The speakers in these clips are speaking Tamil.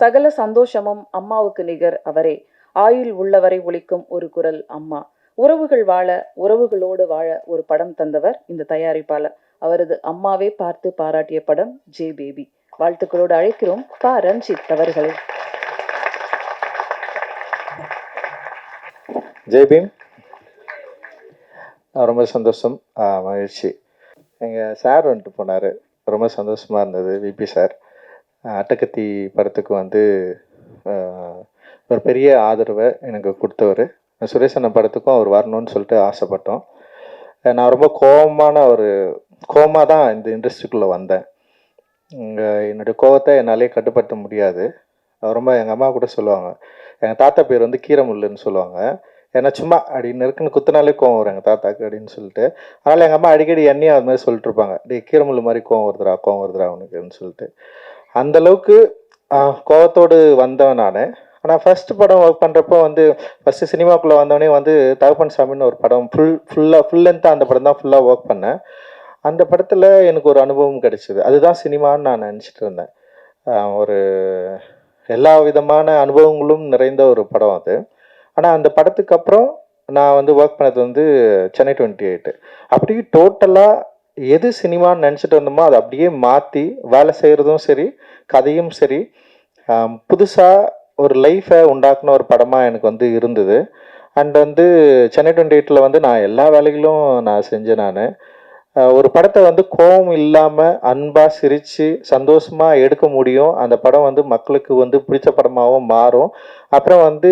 சகல சந்தோஷமும் அம்மாவுக்கு நிகர் அவரே. ஆயுள் உள்ளவரை ஒழிக்கும் ஒரு குரல் அம்மா. உறவுகள் வாழ உறவுகளோடு வாழ ஒரு படம் தந்தவர் இந்த தயாரிப்பாளர். அவரது அம்மாவே பார்த்து பாராட்டிய படம் ஜே பேபி. வாழ்த்துக்களோடு அழைக்கிறோம் பா. ரஞ்சித் அவர்களை. ஜெய்பீம் ரொம்ப சந்தோஷம். மகிழ்ச்சி. எங்கள் சார் வந்துட்டு போனார். ரொம்ப சந்தோஷமாக இருந்தது. VP sir. அட்டகத்தி படத்துக்கு வந்து ஒரு பெரிய ஆதரவை எனக்கு கொடுத்தவர். சுரேஷ் அண்ணன் படத்துக்கும் அவர் வரணும்னு சொல்லிட்டு ஆசைப்பட்டோம். நான் ரொம்ப கோபமான ஒரு கோமாக தான் இந்த இண்டஸ்ட்ரிக்குள்ளே வந்தேன். என்னுடைய கோவத்தை என்னாலே கட்டுப்படுத்த முடியாது. ரொம்ப எங்கள் அம்மா கூட சொல்லுவாங்க எங்கள் தாத்தா பேர் வந்து கீரமுல்லுன்னு சொல்லுவாங்க. ஏன்னா சும்மா அப்படின்னு நெருக்குன்னு குத்துனாலே கோவம் வரும் எங்கள் தாத்தாக்கு அப்படின்னு சொல்லிட்டு. அதனால் எங்கள் அம்மா அடிக்கடி என்னையும் அது மாதிரி சொல்லிட்டு இருப்பாங்க டே கீரமுள்ளு மாதிரி கோவம் வருதுடா கோவம் வருதுடா அவனுக்குன்னு சொல்லிட்டு. அந்த அளவுக்கு வந்தவன் நான். ஆனால் ஃபர்ஸ்ட் படம் ஒர்க் பண்ணுறப்போ வந்து ஃபஸ்ட்டு சினிமாக்குள்ளே வந்தவனே வந்து தகப்பன் சாமின்னு ஒரு படம் ஃபுல் ஃபுல்லாக ஃபுல் லென்த்தாக அந்த படம் தான் ஃபுல்லாக ஒர்க் பண்ணேன். அந்த படத்தில் எனக்கு ஒரு அனுபவம் கிடைச்சிது. அதுதான் சினிமான்னு நான் நினச்சிட்டு இருந்தேன். ஒரு எல்லா விதமான அனுபவங்களும் நிறைந்த ஒரு படம் அது. ஆனால் அந்த படத்துக்கு அப்புறம் நான் வந்து ஒர்க் பண்ணது வந்து சென்னை டுவெண்ட்டி எயிட்டு அப்படி டோட்டலாக எது சினிமான்னு நினச்சிட்டு வந்தோமோ அதை அப்படியே மாற்றி வேலை செய்கிறதும் சரி கதையும் சரி புதுசாக ஒரு லைஃப்பை உண்டாக்குன ஒரு படமாக எனக்கு வந்து இருந்தது. அண்ட் வந்து சென்னை டுவெண்ட்டி எயிட்டில் வந்து நான் எல்லா வேலைகளும் நான் செஞ்சேன் நான். ஒரு படத்தை வந்து கோபம் இல்லாமல் அன்பாக சிரித்து சந்தோஷமாக எடுக்க முடியும். அந்த படம் வந்து மக்களுக்கு வந்து பிடிச்ச படமாகவும் மாறும். அப்புறம் வந்து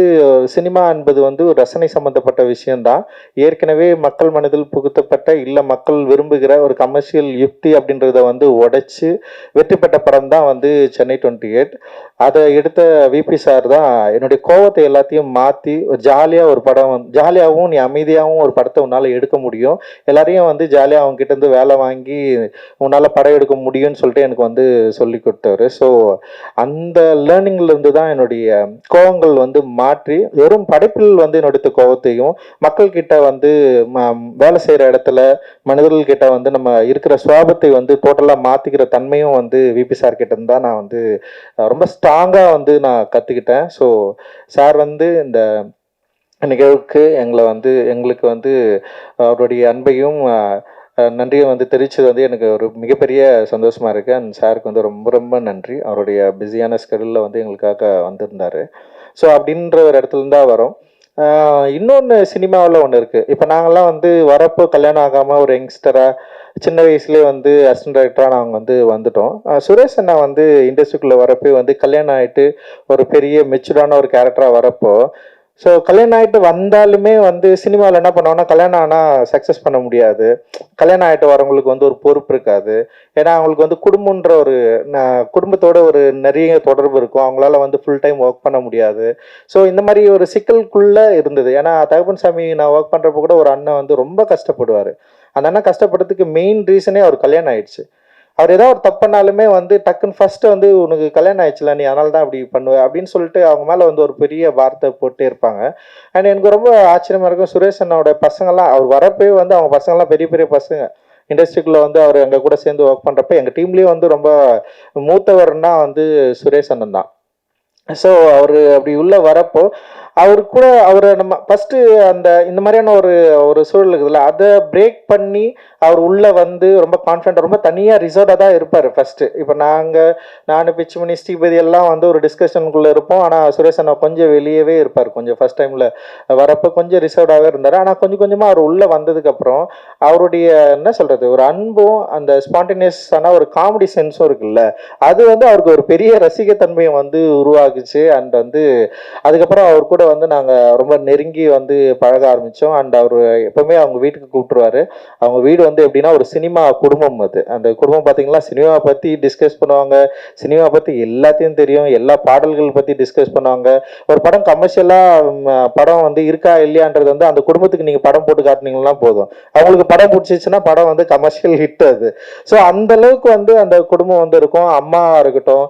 சினிமா என்பது வந்து ஒரு ரசனை சம்பந்தப்பட்ட விஷயம்தான். ஏற்கனவே மக்கள் மனதில் புகுத்தப்பட்ட இல்லை மக்கள் விரும்புகிற ஒரு கமர்ஷியல் யுக்தி அப்படின்றத வந்து உடைச்சு வெற்றி பெற்ற படம் தான் வந்து சென்னை டுவெண்ட்டி எயிட் அதை எடுத்த விபி சார் தான் என்னுடைய கோவத்தை எல்லாத்தையும் மாற்றி ஒரு ஜாலியாக ஒரு படம் வந்து ஜாலியாகவும் நீ அமைதியாகவும் ஒரு படத்தை உன்னால் எடுக்க முடியும். எல்லாரையும் வந்து ஜாலியாக அவங்க வேலை வாங்கி உன்னால் படம் எடுக்க முடியும்னு சொல்லிட்டு எனக்கு வந்து சொல்லி கொடுத்தாரு ஸோ அந்த லேர்னிங்லேருந்து தான் என்னுடைய கோவங்கள் வந்து மாற்றி வெறும் படைப்பில் வந்து என்னுடைய கோபத்தையும் மக்கள் கிட்ட வந்து வேலை செய்கிற இடத்துல மனிதர்கள் கிட்ட வந்து நம்ம இருக்கிற சுவாபத்தை வந்து டோட்டலாக மாற்றிக்கிற தன்மையும் வந்து விபி சார் கிட்ட இருந்தா நான் வந்து ரொம்ப ஸ்ட்ராங்காக வந்து நான் கற்றுக்கிட்டேன் ஸோ சார் வந்து இந்த நிகழ்வுக்கு எங்களை வந்து எங்களுக்கு வந்து அவருடைய அன்பையும் நன்றியை நன்றியும் வந்து தெரிச்சது வந்து எனக்கு ஒரு மிகப்பெரிய சந்தோஷமா இருக்கு. அண்ட் சாருக்கு வந்து ரொம்ப ரொம்ப நன்றி. அவருடைய பிஸியான ஸ்கெடியூலில் வந்து எங்களுக்காக வந்திருந்தாரு. ஸோ அப்படின்ற ஒரு இடத்துல தான் வரும். இன்னொன்று சினிமாவில் ஒன்று இருக்குது இப்போ நாங்கள்லாம் வந்து வரப்போ கல்யாணம் ஆகாமல் ஒரு யங்ஸ்டராக சின்ன வயசுலேயே வந்து அசிஸ்டன்ட் டைரக்டராக நாங்கள் வந்து வந்துட்டோம். சுரேஷ் அண்ணா வந்து இண்டஸ்ட்ரிக்குள்ளே வரப்போ வந்து கல்யாணம் ஆகிட்டு ஒரு பெரிய மெச்சூர்டான ஒரு கேரக்டராக வரப்போ ஸோ கல்யாணம் ஆகிட்டு வந்தாலுமே வந்து சினிமாவில் என்ன பண்ணுவாங்கன்னா கல்யாணம் ஆனால் சக்ஸஸ் பண்ண முடியாது. கல்யாணம் ஆகிட்டு வரவங்களுக்கு வந்து ஒரு பொறுப்பு இருக்காது. ஏன்னா அவங்களுக்கு வந்து குடும்பன்ற ஒரு ந- குடும்பத்தோட ஒரு நிறைய தொடர்பு இருக்கும். அவங்களால வந்து ஃபுல் டைம் ஒர்க் பண்ண முடியாது. ஸோ இந்த மாதிரி ஒரு சிக்கலுக்குள்ளே இருந்தது. ஏன்னா தகப்பன் சாமி நான் ஒர்க் பண்ணுறப்ப கூட ஒரு அண்ணன் வந்து ரொம்ப கஷ்டப்படுவார். அந்த அண்ணன் கஷ்டப்படுறதுக்கு மெயின் ரீசனே அவர் கல்யாணம் ஆயிடுச்சு. அவர் ஏதாவது ஒரு தப்பு பண்ணாலுமே வந்து டக்குன்னு ஃபர்ஸ்ட் வந்து உனக்கு கல்யாணம் ஆயிடுச்சுல நீ அதனால தான் அப்படி பண்ணுவ அப்படின்னு சொல்லிட்டு அவங்க மேலே வந்து ஒரு பெரிய வார்த்தை போட்டே இருப்பாங்க. அண்ட் எனக்கு ரொம்ப ஆச்சரியமா இருக்கும். சுரேஷ் அண்ணாவோட பசங்கள்லாம் அவர் வரப்பே வந்து அவங்க பசங்கள்லாம் பெரிய பெரிய பசங்க. இண்டஸ்ட்ரிக்குள்ள வந்து அவர் எங்க கூட சேர்ந்து ஒர்க் பண்றப்ப எங்க டீம்லயும் வந்து ரொம்ப மூத்தவர்னா வந்து சுரேஷ் அண்ணன் தான் ஸோ அவர் அப்படி உள்ள வரப்போ அவர் கூட அவரை நம்ம ஃபஸ்ட்டு அந்த இந்த மாதிரியான ஒரு ஒரு சூழல் இருக்குதுல்ல அதை பிரேக் பண்ணி அவர் உள்ளே வந்து ரொம்ப கான்ஃபிடென்ட் ரொம்ப தனியாக ரிசர்வாக தான் இருப்பார் ஃபஸ்ட்டு இப்போ நாங்கள் நான் பிச்சுமணி ஸ்ரீபதி எல்லாம் வந்து ஒரு டிஸ்கஷனுக்குள்ளே இருப்போம். ஆனால் சுரேஷ் அண்ணா கொஞ்சம் வெளியவே இருப்பார். கொஞ்சம் ஃபர்ஸ்ட் டைமில் வரப்போ கொஞ்சம் ரிசர்வ்டாகவே இருந்தார். ஆனால் கொஞ்சம் கொஞ்சமாக அவர் உள்ளே வந்ததுக்கப்புறம் அவருடைய என்ன சொல்கிறது ஒரு அன்பும் அந்த ஸ்பான்டினியஸான ஒரு காமெடி சென்ஸும் இருக்குல்ல அது வந்து அவருக்கு ஒரு பெரிய ரசிகத்தன்மையை வந்து உருவாக்குச்சு. அண்ட் வந்து அதுக்கப்புறம் அவர் கூட வந்து நாங்கள் ரொம்ப நெருங்கி வந்து பழக ஆரம்பித்தோம் அண்ட் அவர் எப்போவுமே அவங்க வீட்டுக்கு கூப்பிட்டுருவாரு. அவங்க வீடு வந்து எப்படின்னா ஒரு சினிமா குடும்பம் அது. அந்த குடும்பம் பார்த்தீங்கன்னா சினிமா பற்றி டிஸ்கஸ் பண்ணுவாங்க. சினிமா பற்றி எல்லாத்தையும் தெரியும். எல்லா பாடல்கள் பற்றி டிஸ்கஸ் பண்ணுவாங்க. ஒரு படம் கமர்ஷியலாக படம் வந்து இருக்கா இல்லையான்றது வந்து அந்த குடும்பத்துக்கு நீங்கள் படம் போட்டு காட்டினீங்கன்னா போதும். அவங்களுக்கு படம் பிடிச்சிச்சுன்னா படம் வந்து கமர்ஷியல் ஹிட் அது. ஸோ அந்த அளவுக்கு வந்து அந்த குடும்பம் வந்து இருக்கும். அம்மா இருக்கட்டும்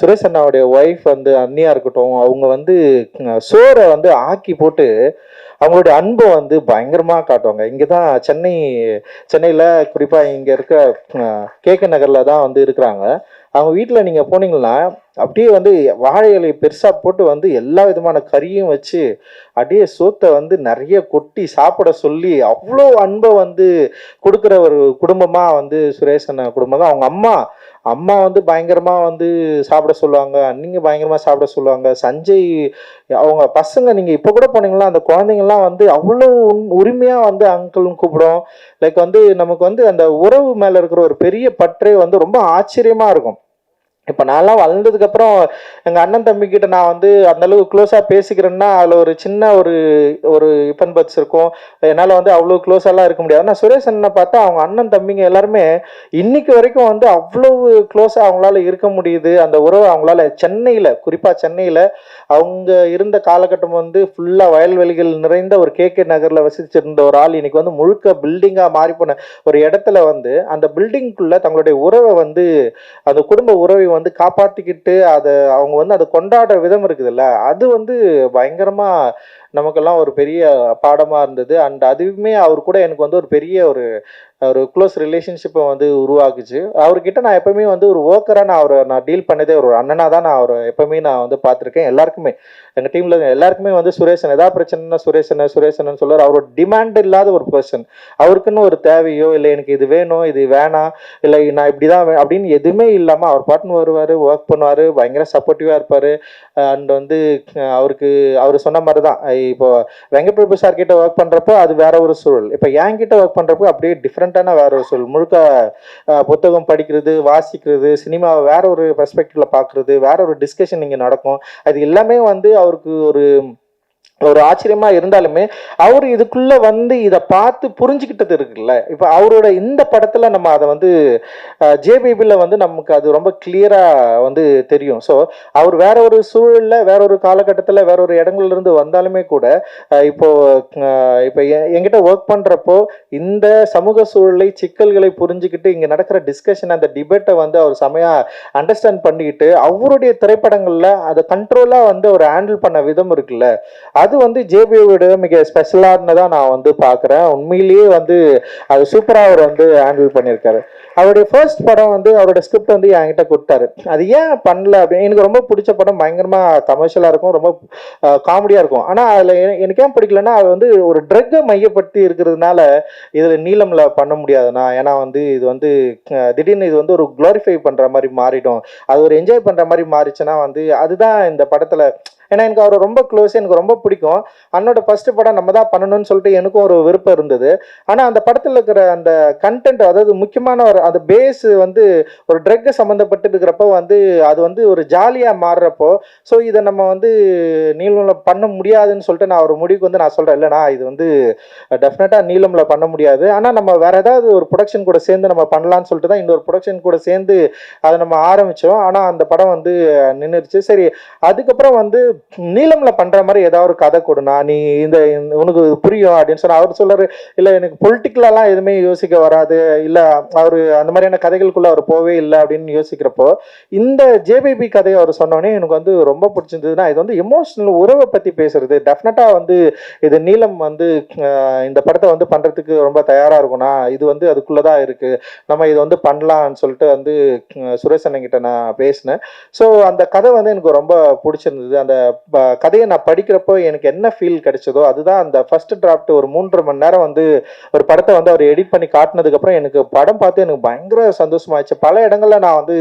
சுரேஷ் அண்ணாவுடைய ஒய்ஃப் வந்து அன்னியாக இருக்கட்டும் அவங்க வந்து அஹ் சோறை வந்து ஆக்கி போட்டு அவங்களுடைய அன்பை வந்து பயங்கரமாக காட்டுவாங்க. இங்கே தான் சென்னை சென்னையில் குறிப்பாக இங்கே இருக்க கே கே நகரில் தான் வந்து இருக்கிறாங்க. அவங்க வீட்டில் நீங்கள் போனீங்கன்னா அப்படியே வந்து வாழை இலையை பெருசாக போட்டு வந்து எல்லா விதமான கறியும் வச்சு அப்படியே சோத்தை வந்து நிறைய கொட்டி சாப்பிட சொல்லி அவ்வளோ அன்பை வந்து கொடுக்குற ஒரு குடும்பமாக வந்து சுரேஷன் குடும்பம் தான் அவங்க அம்மா அம்மா வந்து பயங்கரமாக வந்து சாப்பிட சொல்லுவாங்க அண்ணிங்க பயங்கரமாக சாப்பிட சொல்லுவாங்க. சஞ்சய் அவங்க பசங்க நீங்கள் இப்போ கூட போனீங்களா? அந்த குழந்தைங்கலாம் வந்து அவ்வளோ உரிமையாக வந்து அங்கிள்னு கூப்பிடும். லைக் வந்து நமக்கு வந்து அந்த உறவு மேலே இருக்கிற ஒரு பெரிய பற்றே வந்து ரொம்ப ஆச்சரியமாக இருக்கும். இப்போ நான்லாம் வளர்ந்ததுக்கப்புறம் எங்கள் அண்ணன் தம்பிக்கிட்ட நான் வந்து அந்த அளவுக்கு க்ளோஸாக பேசிக்கிறேன்னா அதில் ஒரு சின்ன ஒரு ஒரு இஃபன் பட்ஸ் இருக்கும். என்னால் வந்து அவ்வளோ க்ளோஸாலாம் இருக்க முடியாது. ஆனால் சுரேஷ் அண்ணனை பார்த்தா அவங்க அண்ணன் தம்பிங்க எல்லாருமே இன்னைக்கு வரைக்கும் வந்து அவ்வளவு க்ளோஸாக அவங்களால இருக்க முடியுது. அந்த உறவு அவங்களால சென்னையில் குறிப்பாக சென்னையில் அவங்க இருந்த காலகட்டம் வந்து ஃபுல்லாக வயல்வெளிகள் நிறைந்த ஒரு கே கே நகரில் வசிச்சிருந்த ஒரு ஆள். இன்னைக்கு வந்து முழுக்க பில்டிங்காக மாறி போன ஒரு இடத்துல வந்து அந்த பில்டிங்குள்ளே தங்களுடைய உறவை வந்து அந்த குடும்ப உறவை வந்து காப்பாற்றிக்கிட்டு அதை அவங்க வந்து அதை கொண்டாடுற விதம் இருக்குதுல்ல அது வந்து பயங்கரமாக நமக்கெல்லாம் ஒரு பெரிய பாடமாக இருந்தது. அண்ட் அதுவுமே அவர் கூட எனக்கு வந்து ஒரு பெரிய ஒரு ஒரு க்ளோஸ் ரிலேஷன்ஷிப்பை வந்து உருவாக்குச்சு. அவர்கிட்ட நான் எப்பவுமே வந்து ஒரு ஒர்க்கராக நான் அவரை நான் டீல் பண்ணதே ஒரு அண்ணனாக தான் நான் அவரை எப்பவுமே நான் வந்து பார்த்துருக்கேன். எல்லாருக்குமே எங்கள் டீமில் எல்லாருக்குமே வந்து சுரேஷன் எதாவது பிரச்சனைனா சுரேஷனை சுரேஷன் சொல்லுவார். அவரோட டிமாண்ட் இல்லாத ஒரு பர்சன் அவருக்குன்னு ஒரு தேவையோ இல்லை எனக்கு இது வேணும் இது வேணாம் இல்லை நான் இப்படி தான் அப்படின்னு எதுவுமே இல்லாமல் அவர் பாட்டுன்னு வருவார் ஒர்க் பண்ணுவார் பயங்கர சப்போர்ட்டிவாக இருப்பார். அண்ட் வந்து அவருக்கு அவர் சொன்ன மாதிரி தான் இப்போ வெங்கப்பிரபு சார் கிட்ட ஒர்க் பண்ணுறப்போ அது வேற ஒரு சூழல். இப்போ என் கிட்ட ஒர்க் பண்ணுறப்போ அப்படியே டிஃப்ரெண்ட்டான வேற ஒரு சூழல். முழுக்க புத்தகம் படிக்கிறது வாசிக்கிறது சினிமாவை வேற ஒரு பெர்ஸ்பெக்டிவ்ல பார்க்குறது வேற ஒரு டிஸ்கஷன் இங்கே நடக்கும். அது எல்லாமே வந்து அவருக்கு ஒரு ஒரு ஆச்சரியமா இருந்தாலுமே அவர் இதுக்குள்ள வந்து இதை பார்த்து புரிஞ்சுக்கிட்டது இருக்குல்ல. இப்போ அவரோட இந்த படத்துல நம்ம அதை வந்து ஜேபிபியில் வந்து நமக்கு அது ரொம்ப கிளியரா வந்து தெரியும். ஸோ அவர் வேற ஒரு சூழல்ல வேற ஒரு காலகட்டத்தில் வேற ஒரு இடங்கள்ல இருந்து வந்தாலுமே கூட இப்போ இப்போ எ- என்கிட்ட ஒர்க் பண்றப்போ இந்த சமூக சூழலை சிக்கல்களை புரிஞ்சுக்கிட்டு இங்க நடக்கிற டிஸ்கஷன் அந்த டிபேட்டை வந்து அவர் செமையா அண்டர்ஸ்டாண்ட் பண்ணிக்கிட்டு அவருடைய திரைப்படங்கள்ல அதை கண்ட்ரோலா வந்து அவர் ஹேண்டில் பண்ண விதம் இருக்குல்ல. அது வந்து ஜேபியோட மிக ஸ்பெஷலானதா நான் வந்து பார்க்குறேன் உண்மையிலேயே வந்து அது சூப்பராக அவர் வந்து ஹேண்டில் பண்ணியிருக்காரு. அவருடைய ஃபர்ஸ்ட் படம் வந்து அவரோட ஸ்கிரிப்ட் வந்து என்கிட்ட கொடுத்தாரு. அது ஏன் பண்ணல அப்படின்னு எனக்கு ரொம்ப பிடிச்ச படம் பயங்கரமாக கமர்ஷியலாக இருக்கும் ரொம்ப காமெடியாக இருக்கும். ஆனால் அதில் எனக்கு ஏன் பிடிக்கலன்னா அது வந்து ஒரு ட்ரக்கை மையப்படுத்தி இருக்கிறதுனால இதில் நீளமில் பண்ண முடியாதுண்ணா ஏன்னா வந்து இது வந்து திடீர்னு இது வந்து ஒரு குளோரிஃபை பண்ணுற மாதிரி மாறிடும். அது ஒரு என்ஜாய் பண்ணுற மாதிரி மாறிச்சுன்னா வந்து அதுதான் இந்த படத்தில் ஏன்னா எனக்கு அவர் ரொம்ப க்ளோஸ் எனக்கு ரொம்ப பிடிக்கும். அண்ணோட ஃபஸ்ட்டு படம் நம்ம தான் பண்ணணும்னு சொல்லிட்டு எனக்கும் ஒரு விருப்பம் இருந்தது. ஆனால் அந்த படத்தில் இருக்கிற அந்த கண்டென்ட் அதாவது முக்கியமான ஒரு அந்த பேஸ் வந்து ஒரு ட்ரக்கு சம்மந்தப்பட்டு இருக்கிறப்ப வந்து அது வந்து ஒரு ஜாலியாக மாறுறப்போ ஸோ இதை நம்ம வந்து நீளமில் பண்ண முடியாதுன்னு சொல்லிட்டு நான் ஒரு முடிவுக்கு வந்து நான் சொல்கிறேன் இல்லைனா இது வந்து டெஃபினட்டாக நீளமில் பண்ண முடியாது. ஆனால் நம்ம வேறு ஏதாவது ஒரு ப்ரொடக்ஷன் கூட சேர்ந்து நம்ம பண்ணலான்னு சொல்லிட்டு தான் இன்னொரு ப்ரொடக்ஷன் கூட சேர்ந்து அதை நம்ம ஆரம்பித்தோம் ஆனால் அந்த படம் வந்து நின்றுச்சு சரி அதுக்கப்புறம் வந்து நீளம்ல பண்ற மாதிரி ஏதாவது ஒரு கதை கொடுனா நீ இந்த உனக்கு புரியும் அப்படின்னு சொன்னா அவர் சொல்றாரு இல்ல எனக்கு பொலிட்டிக்கலெல்லாம் எதுவுமே யோசிக்க வராது. இல்ல அவரு அந்த மாதிரியான கதைகளுக்குள்ள அவர் போவே இல்லை அப்படின்னு யோசிக்கிறப்போ இந்த ஜேபிபி கதையை அவர் சொன்னோடனே எனக்கு வந்து ரொம்ப பிடிச்சிருந்ததுன்னா இது வந்து எமோஷனல் உறவை பத்தி பேசுறது. டெஃபினட்டா வந்து இது நீளம் வந்து இந்த படத்தை வந்து பண்றதுக்கு ரொம்ப தயாரா இருக்கும்னா இது வந்து அதுக்குள்ளதான் இருக்கு. நம்ம இதை வந்து பண்ணலாம்னு சொல்லிட்டு வந்து சுரேஷ் அண்ணன் கிட்ட நான் பேசினேன். ஸோ அந்த கதை வந்து எனக்கு ரொம்ப பிடிச்சிருந்தது. அந்த கதையை நான் படிக்கிறப்போ எனக்கு என்ன ஃபீல் கிடைச்சதோ அதுதான் அந்த ஃபர்ஸ்ட் டிராஃப்ட் ஒரு மூன்றரை மணி நேரம் வந்து ஒரு படத்தை வந்து அவர் எடிட் பண்ணி காட்டினதுக்கப்புறம் எனக்கு படம் பார்த்து எனக்கு பயங்கர சந்தோஷமாயிடுச்சு. பல இடங்களில் நான் வந்து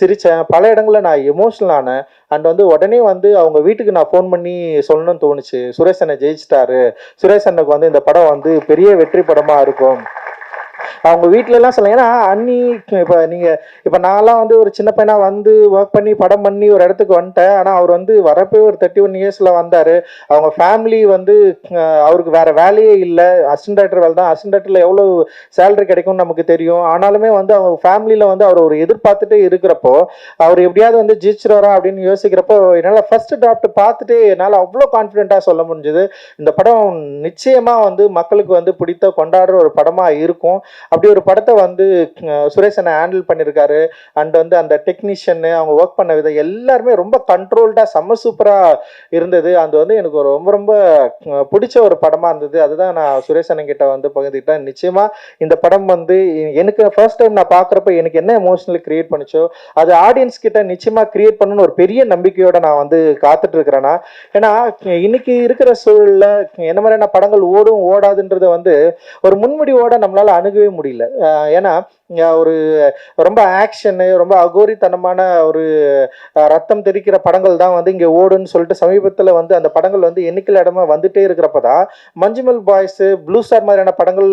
சிரிச்சேன். பல இடங்களில் நான் எமோஷனல் ஆனேன். அண்ட் வந்து உடனே வந்து அவங்க வீட்டுக்கு நான் ஃபோன் பண்ணி சொல்லணும்னு தோணுச்சு. சுரேஷ் அண்ணன் ஜெயிச்சிட்டாரு. சுரேஷ் அண்ணனுக்கு வந்து இந்த படம் வந்து பெரிய வெற்றி படமாக இருக்கும். அவங்க வீட்டிலலாம் எல்லாம் சொல்ல ஏன்னா அண்ணி இப்போ நீங்க இப்போ நான்லாம் வந்து ஒரு சின்ன பையனா வந்து ஒர்க் பண்ணி படம் பண்ணி ஒரு இடத்துக்கு வந்துட்டேன். ஆனா அவர் வந்து வரப்போ ஒரு தேர்ட்டி ஒன் இயர்ஸ்ல வந்தாரு. அவங்க ஃபேமிலி வந்து அவருக்கு வேற வேலையே இல்லை. அசிஸ்டன்ட் டைரக்டர் வேலை தான். அசிஸ்டன்ட் டைரக்டர்ல எவ்வளவு சேலரி கிடைக்கும்னு நமக்கு தெரியும். ஆனாலுமே வந்து அவங்க ஃபேமிலியில வந்து அவர் ஒரு எதிர்பார்த்துட்டே இருக்கிறப்போ அவர் எப்படியாவது வந்து ஜெயிச்சிருவாரா அப்படின்னு யோசிக்கிறப்போ என்னால் ஃபர்ஸ்ட் டிராஃப்ட் பார்த்துட்டு என்னால் அவ்வளோ கான்ஃபிடென்ட்டாக சொல்ல முடிஞ்சது. இந்த படம் நிச்சயமா வந்து மக்களுக்கு வந்து பிடித்த கொண்டாடுற ஒரு படமா இருக்கும். அப்படி ஒரு படத்தை வந்து சுரேஷனை ஹேண்டில் பண்ணியிருக்காரு அண்ட் வந்து அந்த டெக்னீஷியனு அவங்க ஒர்க் பண்ண விதம் எல்லாருமே ரொம்ப கண்ட்ரோல்டாக செம்ம சூப்பராக இருந்தது. அது வந்து எனக்கு ஒரு ரொம்ப ரொம்ப பிடிச்ச ஒரு படமாக இருந்தது. அதுதான் நான் சுரேஷன் கிட்ட வந்து பகிர்ந்துக்கிட்டேன். நிச்சயமாக இந்த படம் வந்து எனக்கு ஃபர்ஸ்ட் டைம் நான் பார்க்குறப்ப எனக்கு என்ன எமோஷனல் கிரியேட் பண்ணுச்சோ அது ஆடியன்ஸ் கிட்ட நிச்சயமாக கிரியேட் பண்ணணும்னு ஒரு பெரிய நம்பிக்கையோட நான் வந்து காத்துட்டு இருக்கிறேன்னா ஏன்னா இன்னைக்கு இருக்கிற சூழலில் என்ன மாதிரியான படங்கள் ஓடும் ஓடாதுன்றத வந்து ஒரு முன்முடிவோட நம்மளால அணுகவே முடியல. ஏன்னா ஒரு ரொம்ப ஆக்ஷனு ரொம்ப அகோரித்தனமான ஒரு ரத்தம் தெரிக்கிற படங்கள் தான் வந்து இங்கே ஓடுன்னு சொல்லிட்டு சமீபத்தில் வந்து அந்த படங்கள் வந்து எண்ணிக்கையில் இடமா வந்துட்டே இருக்கிறப்ப தான் மஞ்சுமல் பாய்ஸ் ப்ளூ ஸ்டார் மாதிரியான படங்கள்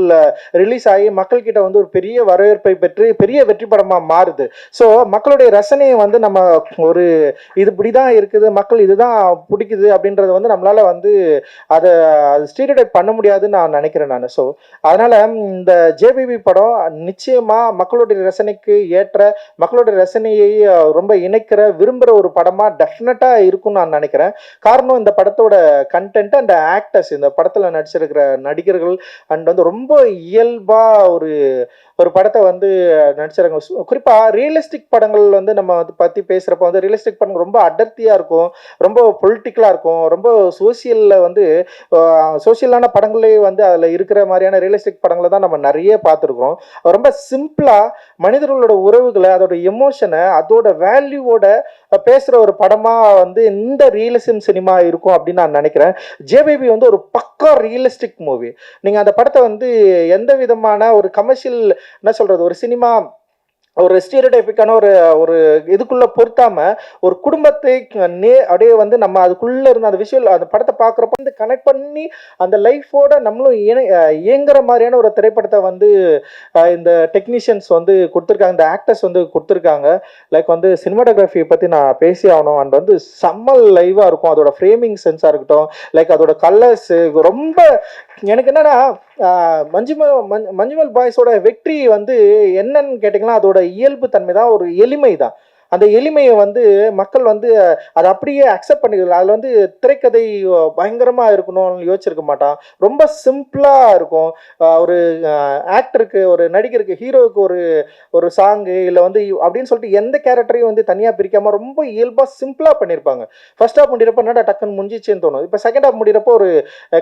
ரிலீஸ் ஆகி மக்கள்கிட்ட வந்து ஒரு பெரிய வரவேற்பை பெற்று பெரிய வெற்றி படமாக மாறுது. ஸோ மக்களுடைய ரசனையை வந்து நம்ம ஒரு இது இப்படி தான் இருக்குது மக்கள் இதுதான் பிடிக்குது அப்படின்றத வந்து நம்மளால வந்து அதை அது ஸ்டீரியோடைப் பண்ண முடியாதுன்னு நான் நினைக்கிறேன் நான். ஸோ அதனால இந்த ஜேபி ஜேபிபி படம் நிச்சயமாக மக்களுடைய ரசனைக்கு ஏற்ற மக்களுடைய ரசனையை ரொம்ப இணைக்கிற விரும்புகிற ஒரு படமாக டெஃபினட்டாக இருக்கும்னு நான் நினைக்கிறேன். காரணம் இந்த படத்தோட கண்டென்ட் அண்ட் ஆக்டர்ஸ் இந்த படத்தில் நடிச்சிருக்கிற நடிகர்கள் அண்ட் வந்து ரொம்ப இயல்பாக ஒரு ஒரு படத்தை வந்து நடிச்சிருக்காங்க. குறிப்பாக ரியலிஸ்டிக் படங்கள் வந்து நம்ம வந்து பற்றி பேசுகிறப்ப வந்து ரியலிஸ்டிக் படங்கள் ரொம்ப அடர்த்தியாக இருக்கும் ரொம்ப பொலிட்டிக்கலாக இருக்கும் ரொம்ப சோசியலில் வந்து சோசியலான படங்களே வந்து அதில் இருக்கிற மாதிரியான ரியலிஸ்டிக் படங்களை தான் நம்ம நிறைய பார்த்துருக்கோம் ரொம்ப சிம்பிளாக மனிதர்களோட உறவுகளை அதோட எமோஷனை அதோட வேல்யூவோட பேசுகிற ஒரு படமாக வந்து இந்த ரியலிசம் சினிமா இருக்கும் அப்படின்னு நான் நினைக்கிறேன். ஜேபிபி வந்து ஒரு பக்கா ரியலிஸ்டிக் மூவி நீங்கள் அந்த படத்தை வந்து எந்த விதமான ஒரு கமர்ஷியல் என்ன சொல்கிறது ஒரு சினிமா ஒரு ஸ்டீரியோடைபிக்கான ஒரு ஒரு இதுக்குள்ளே பொருத்தாம ஒரு குடும்பத்தை நே அப்படியே வந்து நம்ம அதுக்குள்ளே இருந்த அந்த விஷுவல் அந்த படத்தை பார்க்குறப்ப வந்து கனெக்ட் பண்ணி அந்த லைஃபோட நம்மளும் இணை இயங்குற மாதிரியான ஒரு திரைப்படத்தை வந்து இந்த டெக்னீஷியன்ஸ் வந்து கொடுத்துருக்காங்க இந்த ஆக்டர்ஸ் வந்து கொடுத்துருக்காங்க. லைக் வந்து சினிமாட்டோகிராஃபியை பற்றி நான் பேசி ஆகணும். அண்ட் வந்து செம்ம லைவாக இருக்கும். அதோட ஃப்ரேமிங் சென்ஸாக இருக்கட்டும். லைக் அதோட கலர்ஸ் ரொம்ப எனக்கு என்னன்னா மஞ்சுமல் மஞ்சுமல் பாய்ஸோட வெற்றி வந்து என்னன்னு கேட்டிங்கன்னா அதோட இயல்பு தன்மை தான் ஒரு எளிமை தான் அந்த எளிமையை வந்து மக்கள் வந்து அதை அப்படியே அக்செப்ட் பண்ணிக்கலாம் அதில் வந்து திரைக்கதை பயங்கரமாக இருக்கணும்னு யோசிச்சிருக்க மாட்டான். ரொம்ப சிம்பிளாக இருக்கும். ஒரு ஆக்டருக்கு ஒரு நடிகருக்கு ஹீரோவுக்கு ஒரு ஒரு சாங்கு இல்லை வந்து அப்படின்னு சொல்லிட்டு எந்த கேரக்டரையும் வந்து தனியாக பிரிக்காமல் ரொம்ப இயல்பாக சிம்பிளாக பண்ணியிருப்பாங்க ஃபர்ஸ்ட் ஹாஃப் முடிகிறப்ப என்னடா டக்குன்னு முடிஞ்சிச்சுன்னு தோணும். இப்போ செகண்ட் ஹாஃப் முடிகிறப்போ ஒரு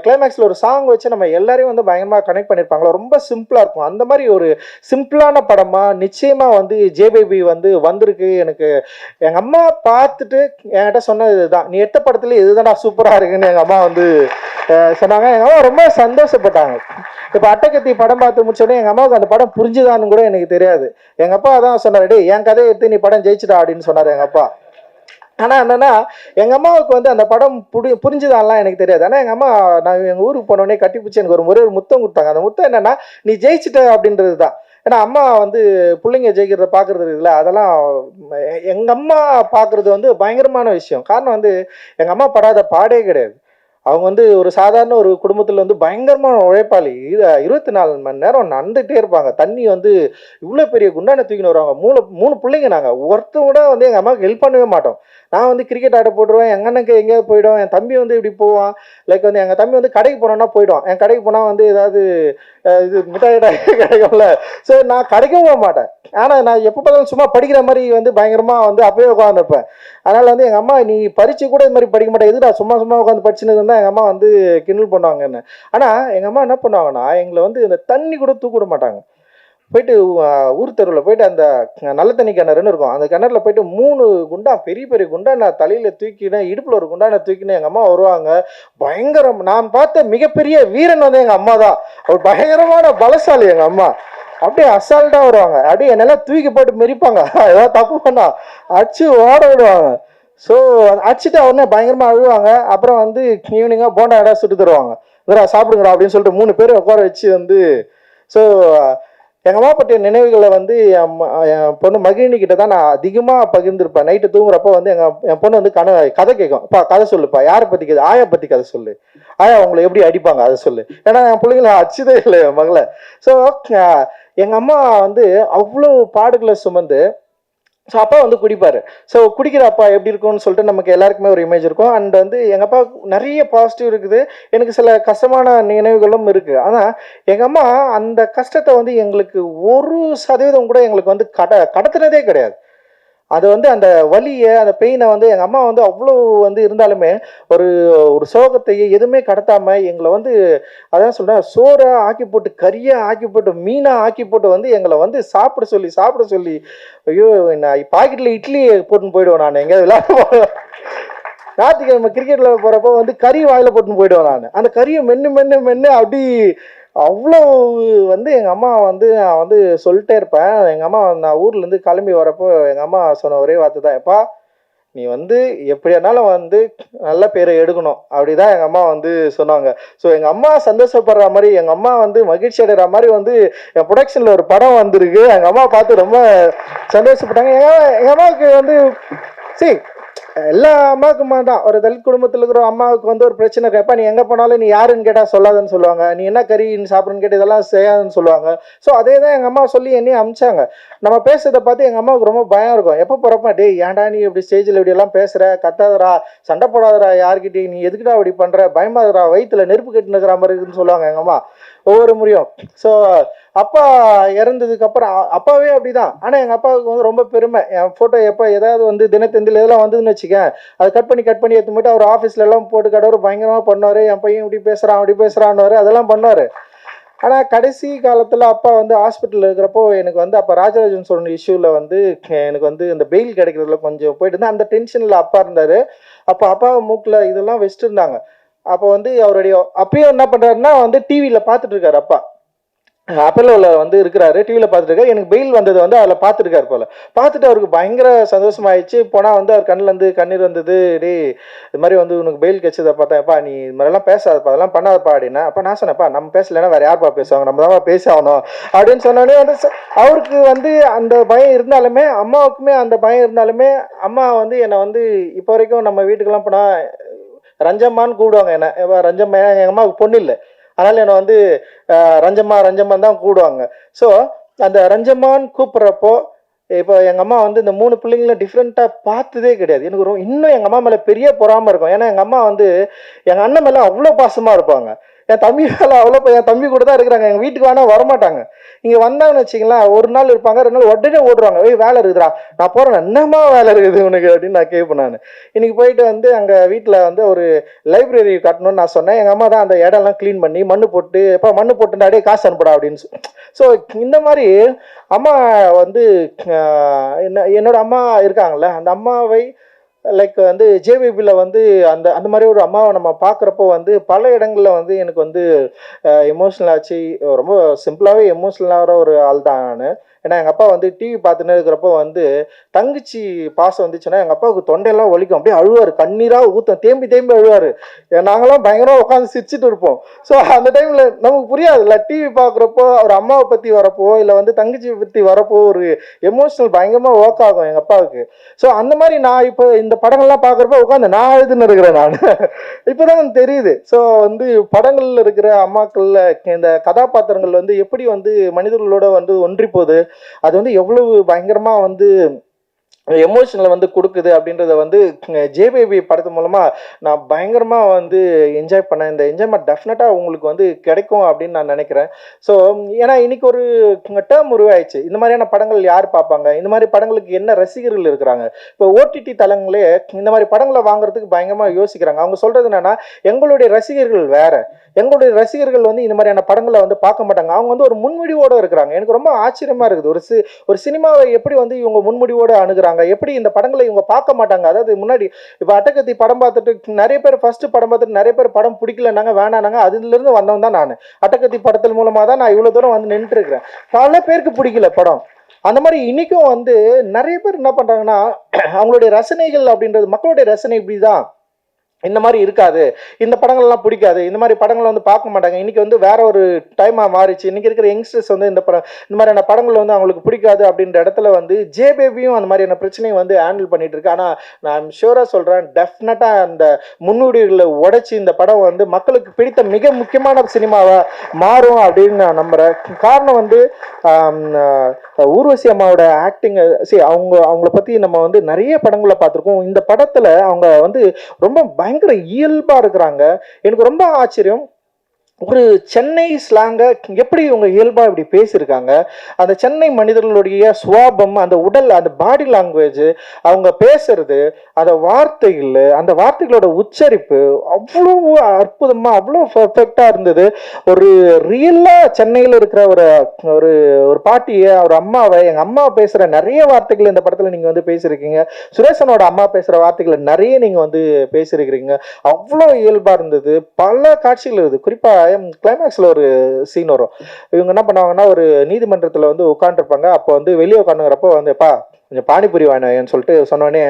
கிளைமேக்ஸில் ஒரு சாங் வச்சு நம்ம எல்லாரையும் வந்து பயங்கரமாக கனெக்ட் பண்ணியிருப்பாங்களா ரொம்ப சிம்பிளாக இருக்கும். அந்த மாதிரி ஒரு சிம்பிளான படமாக நிச்சயமாக வந்து ஜேபேபி வந்து வந்திருக்கு. எனக்கு எங்கள் அம்மா பார்த்துட்டு என்கிட்ட சொன்னது இதுதான். நீ எட்ட படத்துல இதுதான்டா சூப்பராக இருக்குன்னு எங்கள் அம்மா வந்து சொன்னாங்க. எங்கள் அம்மா ரொம்ப சந்தோஷப்பட்டாங்க. இப்போ அட்டைக்கத்தி படம் பார்த்து முடிச்சோடனே எங்கள் அம்மாவுக்கு அந்த படம் புரிஞ்சுதான்னு கூட எனக்கு தெரியாது. எங்கள் அப்பா அதான் சொன்னார் டேய் என் கதையை எடுத்து நீ படம் ஜெயிச்சிடா அப்படின்னு சொன்னார் எங்கள் அப்பா. ஆனால் என்னன்னா எங்கள் அம்மாவுக்கு வந்து அந்த படம் புடி புரிஞ்சுதான்லாம் எனக்கு தெரியாது. ஆனால் எங்கள் அம்மா நான் எங்கள் ஊருக்கு போனோடனே கட்டி பிடிச்சி எனக்கு ஒரு முறை ஒரு முத்தம் கொடுத்தாங்க. அந்த முத்தம் என்னென்னா நீ ஜெயிச்சிட்ட அப்படின்றது தான் ஏன்னா அம்மா வந்து பிள்ளைங்க ஜெயிக்கிறத பார்க்குறது இருக்குல்ல அதெல்லாம் எங்கள் அம்மா பார்க்குறது வந்து பயங்கரமான விஷயம். காரணம் வந்து எங்கள் அம்மா படாத பாடே கிடையாது. அவங்க வந்து ஒரு சாதாரண ஒரு குடும்பத்தில் வந்து பயங்கரமான உழைப்பாளி. இருபத்தி நாலு மணி நேரம் நடந்துகிட்டே இருப்பாங்க. தண்ணி வந்து இவ்வளோ பெரிய குண்டான தூக்கின்னு வருவாங்க. மூணு மூணு பிள்ளைங்க நாங்கள் ஒருத்தன் கூட வந்து எங்கள் அம்மாவுக்கு ஹெல்ப் பண்ணவே மாட்டோம். நான் வந்து கிரிக்கெட் ஆட போட்டுருவேன். எங்கள் அண்ணனுக்கு எங்கேயாவது போயிடும் என் தம்பி வந்து இப்படி போவான். லைக் வந்து எங்கள் தம்பி வந்து கடைக்கு போனோன்னா போயிடும் என் கடைக்கு போனால் வந்து ஏதாவது இது மிட்டாய் கிடைக்கும்ல. ஸோ நான் கடைக்கவும் போக மாட்டேன். ஆனால் நான் எப்போ பார்த்தாலும் சும்மா படிக்கிற மாதிரி வந்து பயங்கரமாக வந்து அப்பயே உட்காந்துருப்பேன் அதனால் வந்து எங்கள் அம்மா நீ பறிச்சு கூட இது மாதிரி படிக்க மாட்டேங்குது நான் சும்மா சும்மா உட்காந்து படிச்சுன்னு இருந்தால் எங்கள் அம்மா வந்து கிண்டல் பண்ணுவாங்க என்ன ஆனால் எங்கள் அம்மா என்ன பண்ணுவாங்கன்னா எங்களை வந்து இந்த தண்ணி கூட தூக்கிட மாட்டாங்க. போயிட்டு ஊர் தெருவில் போயிட்டு அந்த நல்ல தண்ணி கிணறுன்னு இருக்கும். அந்த கிணறுல போயிட்டு மூணு குண்டா பெரிய பெரிய குண்டா நான் தலையில் தூக்கினேன் இடுப்பில் ஒரு குண்டான தூக்கினேன். எங்கள் அம்மா வருவாங்க. பயங்கரம் நான் பார்த்த மிகப்பெரிய வீரன் வந்து எங்கள் அம்மா தான். ஒரு பயங்கரமான பலசாலி எங்கள் அம்மா. அப்படியே அசால்ட்டாக வருவாங்க. அப்படியே என்னெல்லாம் தூக்கி போட்டு மிரிப்பாங்க ஏதாவது தப்பு பண்ணா. அடிச்சு ஓட விடுவாங்க. ஸோ அடிச்சுட்டு உடனே பயங்கரமாக அழுவாங்க. அப்புறம் வந்து ஈவினிங்காக போண்டா இடம் சுட்டு தருவாங்க. இதரா சாப்பிடுங்கடா அப்படின்னு சொல்லிட்டு மூணு பேர் உட்கார வச்சு வந்து ஸோ எங்கள் அம்மா பற்றிய நினைவுகளை வந்து என் என் பொண்ணு மகிழினி கிட்ட தான் நான் அதிகமாக பகிர்ந்திருப்பேன். நைட்டு தூங்குறப்போ வந்து எங்கள் என் பொண்ணு வந்து கன கதை கேட்கும் அப்பா கதை சொல்லுப்பா. யாரை பற்றி கதை ஆயா பற்றி கதை சொல்லு. ஆயா உங்களை எப்படி அடிப்பாங்க? அதை சொல்லு. ஏன்னா என் பிள்ளைங்களை அச்சுதே இல்லை என் மகளை. ஸோ எங்கள் அம்மா வந்து அவ்வளோ பாடுகளை சுமந்து ஸோ அப்பா வந்து குடிப்பார். ஸோ குடிக்கிற அப்பா எப்படி இருக்கும்னு சொல்லிட்டு நமக்கு எல்லாருக்குமே ஒரு இமேஜ் இருக்கும். அண்ட் வந்து எங்கள் அப்பா நிறைய பாசிட்டிவ் இருக்குது. எனக்கு சில கஷ்டமான நினைவுகளும் இருக்குது ஆனால் எங்கள் அம்மா அந்த கஷ்டத்தை வந்து எங்களுக்கு ஒரு சதவீதம் கூட எங்களுக்கு வந்து கட கடத்துனதே கிடையாது. அது வந்து அந்த வலியை அந்த பெயினை வந்து எங்கள் அம்மா வந்து அவ்வளோ வந்து இருந்தாலுமே ஒரு ஒரு சோகத்தையே எதுவுமே கடத்தாமல் எங்களை வந்து அதான் சொல்கிறேன் சோறை ஆக்கி போட்டு கறியை ஆக்கி போட்டு மீனாக ஆக்கி போட்டு வந்து எங்களை வந்து சாப்பிட சொல்லி சாப்பிட சொல்லி ஐயோ நான் பாக்கெட்டில் இட்லி போட்டுன்னு போயிடுவேன் நான் எங்கேயாவது விளையாட போவேன். ஞாயிற்றுக்கிழமை கிரிக்கெட்ல போகிறப்போ வந்து கறி வாயில் போட்டுன்னு போயிடுவேன் நான் அந்த கறியை மென்று மென்று மென்று அப்படி அவ்வளோ வந்து எங்கள் அம்மா வந்து நான் வந்து சொல்லிட்டே இருப்பேன். எங்கள் அம்மா நான் ஊர்லேருந்து கிளம்பி வரப்போ எங்கள் அம்மா சொன்ன ஒரே வார்த்தை தான் எப்பா நீ வந்து எப்படியானாலும் வந்து நல்ல பேரை எடுக்கணும். அப்படிதான் எங்கள் அம்மா வந்து சொன்னாங்க. ஸோ எங்கள் அம்மா சந்தோஷப்படுற மாதிரி எங்கள் அம்மா வந்து மகிழ்ச்சி அடைகிற மாதிரி வந்து என் ப்ரொடக்ஷனில் ஒரு படம் வந்திருக்கு. எங்கள் அம்மா பார்த்து ரொம்ப சந்தோஷப்பட்டாங்க. எங்கள் எங்கள் அம்மாவுக்கு வந்து சரி எல்லா அம்மாவுக்குமா தான். ஒரு தலித் குடும்பத்தில் இருக்கிற அம்மாவுக்கு வந்து ஒரு பிரச்சனை கேட்பா நீ எங்கே போனாலும் நீ யாருன்னு கேட்டால் சொல்லாதன்னு சொல்லுவாங்க. நீ என்ன கறி சாப்பிடுன்னு கேட்டு இதெல்லாம் செய்யாதுன்னு சொல்லுவாங்க. ஸோ அதே தான் எங்கள் அம்மா சொல்லி என்னையும் அமிச்சாங்க. நம்ம பேசுறதை பார்த்து எங்கள் அம்மாவுக்கு ரொம்ப பயம் இருக்கும். எப்போ போகிறப்ப டே ஏன்டா நீ இப்படி ஸ்டேஜில் இப்படி எல்லாம் பேசுகிற கத்தாதரா சண்டை போடாதடா யார்கிட்டையும். நீ எதுக்குடா அப்படி பண்ணுற பயமாதரா வயிற்றுல நெருப்பு கட்டினுக்கிற மாதிரி இருக்குன்னு சொல்லுவாங்க எங்கள் அம்மா. ஒவ்வொரு முறையும். ஸோ அப்பா இறந்ததுக்கு அப்புறம் அப்பாவே அப்படிதான். ஆனால் எங்கள் அப்பாவுக்கு வந்து ரொம்ப பெருமை. என் ஃபோட்டோ எப்போ ஏதாவது வந்து தினத்தந்தில் இதெல்லாம் வந்ததுன்னு வச்சுக்கேன். அதை கட் பண்ணி கட் பண்ணி எடுத்து போயிட்டு அவர் ஆஃபீஸ்ல எல்லாம் போட்டு கடவுள் பயங்கரமாக பண்ணாரு என் பையன் இப்படி பேசுகிறான் அப்படி பேசுகிறான்னு அதெல்லாம் பண்ணுவார். ஆனால் கடைசி காலத்தில் அப்பா வந்து ஹாஸ்பிட்டலில் இருக்கிறப்போ எனக்கு வந்து அப்போ ராஜராஜன் சொன்ன இஷ்யூவில் வந்து எனக்கு வந்து இந்த பெயில் கிடைக்கிறதுல கொஞ்சம் போயிட்டு இருந்தேன். அந்த டென்ஷனில் அப்பா இருந்தார். அப்போ அப்பா மூக்கில் இதெல்லாம் வச்சுட்டு இருந்தாங்க. அப்போ வந்து அவருடைய அப்பயும் என்ன பண்ணுறாருன்னா வந்து டிவியில் பார்த்துட்டு இருக்காரு அப்பா. அப்பல்லோவில் வந்து இருக்கிறாரு. டிவியில் பார்த்துருக்காரு எனக்கு பெயில் வந்தது வந்து அதில் பார்த்துருக்காரு போல. பார்த்துட்டு அவருக்கு பயங்கர சந்தோஷமாயிடுச்சு. போனால் வந்து அவர் கண்ணுலேருந்து கண்ணீர் வந்தது. டேய் இது மாதிரி வந்து உனக்கு பெயில் கிடைச்சதை பார்த்தேன்ப்பா நீ இது மாதிரிலாம் பேசாதப்பா. அதெல்லாம் பண்ணாதப்பா அப்படின்னா அப்போ நான் சொன்னேன்ப்பா நம்ம பேசலைன்னா வேற யார்ப்பா பேசுவாங்க? நம்ம தான் பேசி ஆகணும் அப்படின்னு சொன்னோடனே வந்து அவருக்கு வந்து அந்த பயம் இருந்தாலுமே அம்மாவுக்குமே அந்த பயம் இருந்தாலுமே அம்மா வந்து என்னை வந்து இப்போ வரைக்கும் நம்ம வீட்டுக்கெல்லாம் போனால் ரஞ்சம்மான்னு கூப்பிடுவாங்க என்ன. ரஞ்சம்மா எங்கள் அம்மாவுக்கு பொண்ணு இல்லை. அதனால் என்னை வந்து ரஞ்சம்மா ரஞ்சம்மான்னு தான் கூடுவாங்க. ஸோ அந்த ரஞ்சம்மான்னு கூப்பிட்றப்போ இப்போ எங்கள் அம்மா வந்து இந்த மூணு பிள்ளைங்களும் டிஃப்ரெண்ட்டாக பார்த்ததே கிடையாது. எனக்கு ரொம்ப இன்னும் எங்கள் அம்மா மேலே பெரிய பொறாமல் இருக்கும். ஏன்னா எங்கள் அம்மா வந்து எங்கள் அண்ணன் மேலே அவ்வளோ பாசமாக இருப்பாங்க. என் தம்பி வேலை அவ்வளோ என் தம்பி கூட தான் இருக்கிறாங்க. எங்கள் வீட்டுக்கு வேணால் வரமாட்டாங்க. இங்கே வந்தாங்கன்னு வச்சிங்களேன் ஒரு நாள் இருப்பாங்க ரெண்டு நாள் உடனே ஓடுவாங்க. ஏய் வேலை இருக்குதுடா. நான் போகிறேன் என்னம்மா வேலை இருக்குது உனக்கு? அப்படின்னு நான் கேட்பேன் நான். இன்னைக்கு போயிட்டு வந்து அங்கே வீட்டில் வந்து ஒரு லைப்ரரி கட்டணும்னு நான் சொன்னேன். எங்கள் அம்மா தான் அந்த இடம்லாம் க்ளீன் பண்ணி மண் போட்டு எப்போ மண்ணு போட்டுனாடே காசு அனுப்புடா அப்படின்னு ஸோ இந்த மாதிரி அம்மா வந்து என்ன என்னோட அம்மா இருக்காங்கல்ல அந்த அம்மாவை லைக் வந்து ஜேவிபியில் வந்து அந்த அந்த மாதிரி ஒரு அம்மாவை நம்ம பார்க்குறப்போ வந்து பல இடங்களில் வந்து எனக்கு வந்து எமோஷ்னல் ஆச்சு. ரொம்ப சிம்பிளாகவே எமோஷ்னலாகிற ஒரு ஆள் தான் நான். ஏன்னா எங்கள் அப்பா வந்து டிவி பார்த்துன்னு இருக்கிறப்போ வந்து தங்கச்சி பாசம் வந்துச்சுன்னா எங்கள் அப்பாவுக்கு தொண்டையெல்லாம் ஒழிக்கும் அப்படியே அழுவார். கண்ணீராக ஊற்றும் தேம்பி தேம்பி அழுவார். நாங்களாம் பயங்கரமாக உட்காந்து சிரிச்சிட்டு இருப்போம். ஸோ அந்த டைமில் நமக்கு புரியாதுல்ல. டிவி பார்க்குறப்போ ஒரு அம்மாவை பற்றி வரப்போ இல்லை வந்து தங்கச்சியை பற்றி வரப்போ ஒரு எமோஷனல் பயங்கரமாக ஒர்க் ஆகும் எங்கள் அப்பாவுக்கு. ஸோ அந்த மாதிரி நான் இப்போ இந்த படங்கள்லாம் பார்க்குறப்ப உட்காந்து நான் எழுதுன்னு இருக்கிறேன் நான். இப்போ தான் தெரியுது. ஸோ வந்து படங்களில் இருக்கிற அம்மாக்களில் இந்த கதாபாத்திரங்கள் வந்து எப்படி வந்து மனிதர்களோட வந்து ஒன்றி போகுது? அது வந்து எவ்வளவு பயங்கரமா வந்து எமோஷனில் வந்து கொடுக்குது அப்படின்றத வந்து ஜேபிபி படத்து மூலமாக நான் பயங்கரமாக வந்து என்ஜாய் பண்ணேன். இந்த என்ஜாய்மெண்ட் டெஃபினட்டாக உங்களுக்கு வந்து கிடைக்கும் அப்படின்னு நான் நினைக்கிறேன். ஸோ ஏன்னா இன்னைக்கு ஒரு டேர்ம் உருவாயிடுச்சு. இந்த மாதிரியான படங்கள் யார் பார்ப்பாங்க? இந்த மாதிரி படங்களுக்கு என்ன ரசிகர்கள் இருக்கிறாங்க? இப்போ ஓடிடி தளங்களே இந்த மாதிரி படங்களை வாங்குறதுக்கு பயங்கரமாக யோசிக்கிறாங்க. அவங்க சொல்கிறது என்னென்னா எங்களுடைய ரசிகர்கள் வேற. எங்களுடைய ரசிகர்கள் வந்து இந்த மாதிரியான படங்களை வந்து பார்க்க மாட்டாங்க. அவங்க வந்து ஒரு முன்முடிவோடு இருக்கிறாங்க. எனக்கு ரொம்ப ஆச்சரியமாக இருக்குது. ஒரு சி ஒரு சினிமாவை எப்படி வந்து இவங்க முன்முடிவோடு அணுகுறாங்க? எப்படி இந்த படங்களை இவங்க பார்க்க மாட்டாங்க? அதாவது முன்னாடி இப்போ அட்டகத்தி படம் பார்த்துட்டு நிறைய பேர் ஃபர்ஸ்ட் படம் பார்த்துட்டு நிறைய பேர் படம் பிடிக்கலனாங்க வேணானாங்க அதுல இருந்து வந்தவன் தான் நான். அட்டகத்தி படத்தில் மூலமாக தான் நான் இவ்வளோ தூரம் வந்து நின்றுட்டு இருக்கிறேன் பல பேருக்கு பிடிக்கல படம். அந்த மாதிரி இன்னைக்கும் வந்து நிறைய பேர் என்ன பண்றாங்கன்னா அவங்களுடைய ரசனைகள் அப்படின்றது மக்களுடைய ரசனை இப்படி தான் இந்த மாதிரி இருக்காது. இந்த படங்கள்லாம் பிடிக்காது. இந்த மாதிரி படங்களை வந்து பார்க்க மாட்டாங்க. இன்றைக்கி வந்து வேற ஒரு டைமாக மாறிச்சு. இன்றைக்கி இருக்கிற யங்ஸ்டர்ஸ் வந்து இந்த படம் இந்த மாதிரியான படங்கள் வந்து அவங்களுக்கு பிடிக்காது அப்படின்ற இடத்துல வந்து ஜேபேபியும் அந்த மாதிரியான பிரச்சனையை வந்து ஹேண்டில் பண்ணிட்டு இருக்கு. ஆனால் நான் ஷியூராக சொல்கிறேன் டெஃபினட்டாக அந்த முன்னுரிகளை உடைச்சி இந்த படம் வந்து மக்களுக்கு பிடித்த மிக முக்கியமான சினிமாவாக மாறும் அப்படின்னு நான் நம்புகிறேன் காரணம் வந்து ஊர்வசி அம்மாவோட ஆக்டிங் சரி அவங்க அவங்கள பற்றி நம்ம வந்து நிறைய படங்களை பார்த்துருக்கோம். இந்த படத்தில் அவங்க வந்து ரொம்ப பயங்கர இயல்பாக இருக்கிறாங்க. எனக்கு ரொம்ப ஆச்சரியம். ஒரு சென்னை ஸ்லாங்கை எப்படி இவங்க இயல்பாக இப்படி பேசியிருக்காங்க? அந்த சென்னை மனிதர்களுடைய சுவாபம் அந்த உடல் அந்த பாடி லாங்குவேஜ் அவங்க பேசுறது அந்த வார்த்தைகள் அந்த வார்த்தைகளோட உச்சரிப்பு அவ்வளோ அற்புதமாக அவ்வளோ பர்ஃபெக்டாக இருந்தது. ஒரு ரியலாக சென்னையில் இருக்கிற ஒரு ஒரு ஒரு பாட்டியை ஒரு அம்மாவை எங்கள் அம்மா பேசுகிற நிறைய வார்த்தைகள் இந்த படத்தில் நீங்கள் வந்து பேசியிருக்கீங்க. சுரேசனோட அம்மா பேசுகிற வார்த்தைகளை நிறைய நீங்கள் வந்து பேசியிருக்கிறீங்க. அவ்வளோ இயல்பாக இருந்தது. பல காட்சிகள் இருக்குது. குறிப்பாக கிளைமேக்ஸில் ஒரு சீன் வரும். இவங்க என்ன பண்ணுவாங்கன்னா ஒரு நீதிமன்றத்தில் வந்து உட்காந்துருப்பாங்க அப்போ வந்து வெளியே உட்காந்துங்கிறப்போ வந்து கொஞ்சம் பானிபூரி வாங்கினு சொல்லிட்டு சொன்னோடனே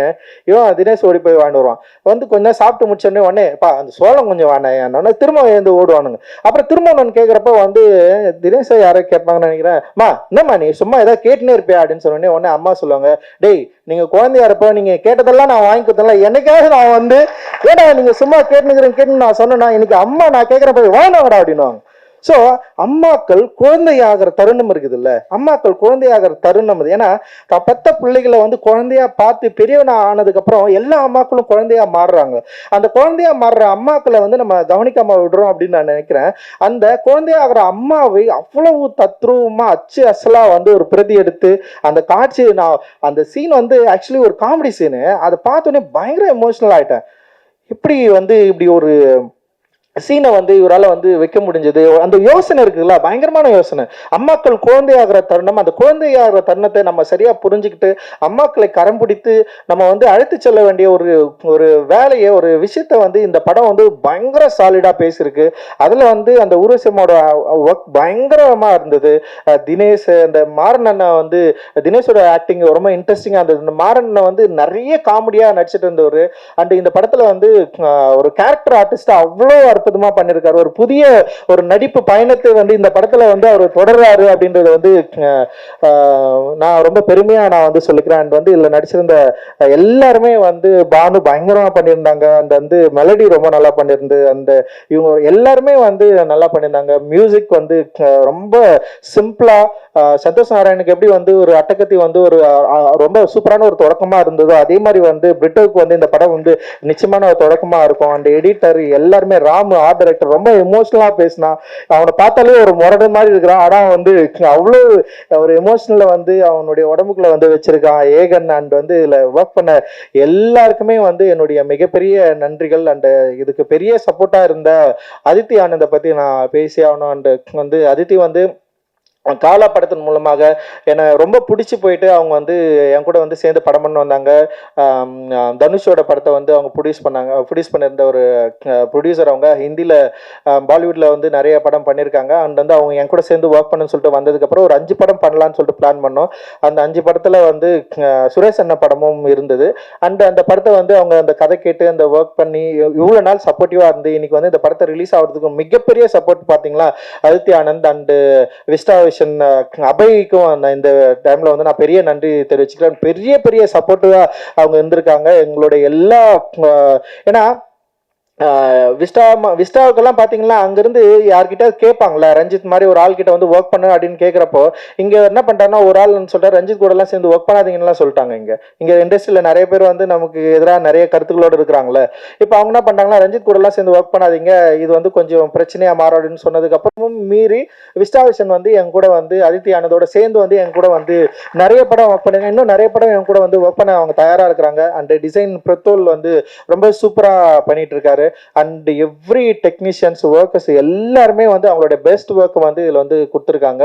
இவன் தினேஷ் ஓடி போய் வாங்கிட்டு வருவான். வந்து கொஞ்ச நேரம் சாப்பிட்டு முடிச்சோடனே உடனே பா அந்த சோளம் கொஞ்சம் வாங்கினேன் திரும்ப எழுந்து ஓடுவானுங்க. அப்புறம் திரும்ப ஒன்று கேட்குறப்ப வந்து தினேஷை யாரோ கேட்பாங்கன்னு நினைக்கிறேன். மா என்னம்மா நீ சும்மா ஏதாவது கேட்டுனே இருப்பியா? அப்படின்னு சொன்னோடனே உடனே அம்மா சொல்லுவாங்க டேய் நீங்கள் குழந்தையா இருப்ப நீங்கள் கேட்டதெல்லாம் நான் வாங்கி கொடுத்தல என்னைக்காவது நான் வந்து ஏடா நீங்கள் சும்மா கேட்டுனுக்கிறேன் கேட்டு நான் சொன்னேன்னா இன்னைக்கு அம்மா நான் கேட்குற போய் வாங்கினாங்கடா அப்படின்னுவாங்க. ஸோ அம்மாக்கள் குழந்தையாகிற தருணம் இருக்குது இல்லை அம்மாக்கள் குழந்தையாகிற தருணம் அது. ஏன்னா பெத்த பிள்ளைகளை வந்து குழந்தையா பார்த்து பெரியவனா ஆனதுக்கப்புறம் எல்லா அம்மாக்களும் குழந்தையா மாறுறாங்க. அந்த குழந்தையா மாறுற அம்மாக்களை வந்து நம்ம கவனிக்காம விடுறோம் அப்படின்னு நான் நினைக்கிறேன். அந்த குழந்தையாகிற அம்மாவை அவ்வளவு தத்ரூபமா அச்சு அசலா வந்து ஒரு பிரதி எடுத்து அந்த காட்சி நான் அந்த சீன் வந்து ஆக்சுவலி ஒரு காமெடி சீனு அதை பார்த்தோன்னே பயங்கர எமோஷனல் ஆயிட்டேன். இப்படி வந்து இப்படி ஒரு சீனை வந்து இவரால் வந்து வைக்க முடிஞ்சது. அந்த யோசனை இருக்குல்ல பயங்கரமான யோசனை. அம்மாக்கள் குழந்தையாகிற தருணம் அந்த குழந்தையாகிற தருணத்தை நம்ம சரியாக புரிஞ்சுக்கிட்டு அம்மாக்களை கரம் பிடித்து நம்ம வந்து அழைத்து செல்ல வேண்டிய ஒரு ஒரு வேலையை ஒரு விஷயத்த வந்து இந்த படம் வந்து பயங்கர சாலிடாக பேசியிருக்கு. அதில் வந்து அந்த ஊர்வசியமோட ஒர்க் பயங்கரமாக இருந்தது. தினேஷ் அந்த மாறன் வந்து தினேஷோட ஆக்டிங் ரொம்ப இன்ட்ரெஸ்டிங்காக இருந்தது. இந்த மாறன் வந்து நிறைய காமெடியாக நடிச்சிட்டு இருந்தவர். அண்ட் இந்த படத்தில் வந்து ஒரு கேரக்டர் ஆர்டிஸ்ட் அவ்வளோ அற்புதமா பண்ணியிருக்காரு ஒரு புதிய ஒரு நடிப்பு பயணத்தை வந்து இந்த படத்துல வந்து அவர் தொடர்றாரு அப்படின்றது வந்து நான் ரொம்ப பெருமையா நான் வந்து சொல்லிக்கிறேன். அண்ட் வந்து இதுல நடிச்சிருந்த எல்லாருமே வந்து பானு பயங்கரமா பண்ணியிருந்தாங்க. அந்த வந்து மெலடி ரொம்ப நல்லா பண்ணியிருந்து அந்த இவங்க எல்லாருமே வந்து நல்லா பண்ணியிருந்தாங்க. மியூசிக் வந்து ரொம்ப சிம்பிளா சந்தோஷ் நாராயணுக்கு எப்படி வந்து ஒரு அட்டகத்தி வந்து ஒரு ரொம்ப சூப்பரான ஒரு தொடக்கமா இருந்ததோ அதே மாதிரி வந்து பிரிட்டோவுக்கு வந்து இந்த படம் வந்து நிச்சயமான ஒரு தொடக்கமா இருக்கும். அந்த எடிட்டர் எல்லாருமே ராம் ஆர்ட் டைரக்டர் ரொம்ப எமோஷனலாக பேசினா அவனை பார்த்தாலே ஒரு முரடு மாதிரி இருக்கிறான். ஆனால் வந்து அவ்வளோ ஒரு எமோஷனல வந்து அவனுடைய உடம்புக்குள்ள வந்து வச்சிருக்கான். ஏகன் அண்ட் வந்து இதில் ஒர்க் பண்ண எல்லாருக்குமே வந்து என்னுடைய மிகப்பெரிய நன்றிகள் அண்ட் இதுக்கு பெரிய சப்போர்ட்டாக இருந்த அதித்தி ஆனந்தை பற்றி நான் பேசி ஆகணும். அண்ட் வந்து அதித்தி வந்து காலா படத்தின் மூலமாக என்னை ரொம்ப பிடிச்சி போயிட்டு அவங்க வந்து என் கூட வந்து சேர்ந்து படம் பண்ண வந்தாங்க. தனுஷோட படத்தை வந்து அவங்க ப்ரொடியூஸ் பண்ணாங்க. ப்ரொடியூஸ் பண்ணியிருந்த ஒரு ப்ரொடியூசர் அவங்க ஹிந்தியில் பாலிவுட்டில் வந்து நிறைய படம் பண்ணியிருக்காங்க. அண்ட் வந்து அவங்க என் கூட சேர்ந்து ஒர்க் பண்ணுன்னு சொல்லிட்டு வந்ததுக்கப்புறம் ஒரு அஞ்சு படம் பண்ணலான்னு சொல்லிட்டு பிளான் பண்ணோம். அந்த அஞ்சு படத்தில் வந்து சுரேஷ் அண்ணன் படமும் இருந்தது. அண்ட் அந்த படத்தை வந்து அவங்க அந்த கதை கேட்டு அந்த ஒர்க் பண்ணி இவ்வளோ நாள் சப்போர்ட்டிவாக இருந்து இன்னைக்கு வந்து இந்த படத்தை ரிலீஸ் ஆகிறதுக்கு மிகப்பெரிய சப்போர்ட் பார்த்தீங்களா? Aditi Anand and vista vision அபய்க்கும் அந்த இந்த டைம்ல வந்து நான் பெரிய நன்றி தெரிவிச்சுக்கிறேன். பெரிய பெரிய சப்போர்ட்டிவா அவங்க இருந்திருக்காங்க. எங்களுடைய எல்லா ஏன்னா விஸ்டா விஸ்டாவுக்கெல்லாம் பார்த்தீங்கன்னா அங்கேருந்து யார்கிட்ட கேட்பாங்களே? ரஞ்சித் மாதிரி ஒரு ஆள் கிட்ட வந்து ஒர்க் பண்ணு அப்படின்னு கேட்குறப்போ இங்கே என்ன பண்ணுறாங்கன்னா ஒரு ஆள் சொல்லிட்டு ரஞ்சித் கூடலாம் சேர்ந்து ஒர்க் பண்ணாதீங்கன்னுலாம் சொல்லிட்டாங்க இங்கே. இங்கே இண்டஸ்ட்ரியில் நிறைய பேர் வந்து நமக்கு எதிராக நிறைய கருத்துக்களோடு இருக்கிறாங்களே. இப்போ அவங்க என்ன பண்ணுறாங்கன்னா ரஞ்சித் கூடலாம் சேர்ந்து ஒர்க் பண்ணாதீங்க இது வந்து கொஞ்சம் பிரச்சனையாக மாறும் அப்படின்னு சொன்னதுக்கப்புறமும் மீறி விஸ்டா விஷன் வந்து என் கூட வந்து அதித்தி ஆனதோட சேர்ந்து வந்து என் கூட வந்து நிறைய படம் ஒர்க் பண்ணுங்க இன்னும் நிறைய படம் என் கூட வந்து ஒர்க் பண்ண அவங்க தயாராக இருக்கிறாங்க. அண்ட் டிசைன் பிரத்தோல் வந்து ரொம்ப சூப்பராக பண்ணிட்டு இருக்காரு. அண்ட் எவ்ரி டெக்னீஷியன்ஸ் ஒர்க்கர்ஸ் எல்லாருமே வந்து அவங்களுடைய பெஸ்ட் ஒர்க்கை வந்து இதில் வந்து கொடுத்துருக்காங்க.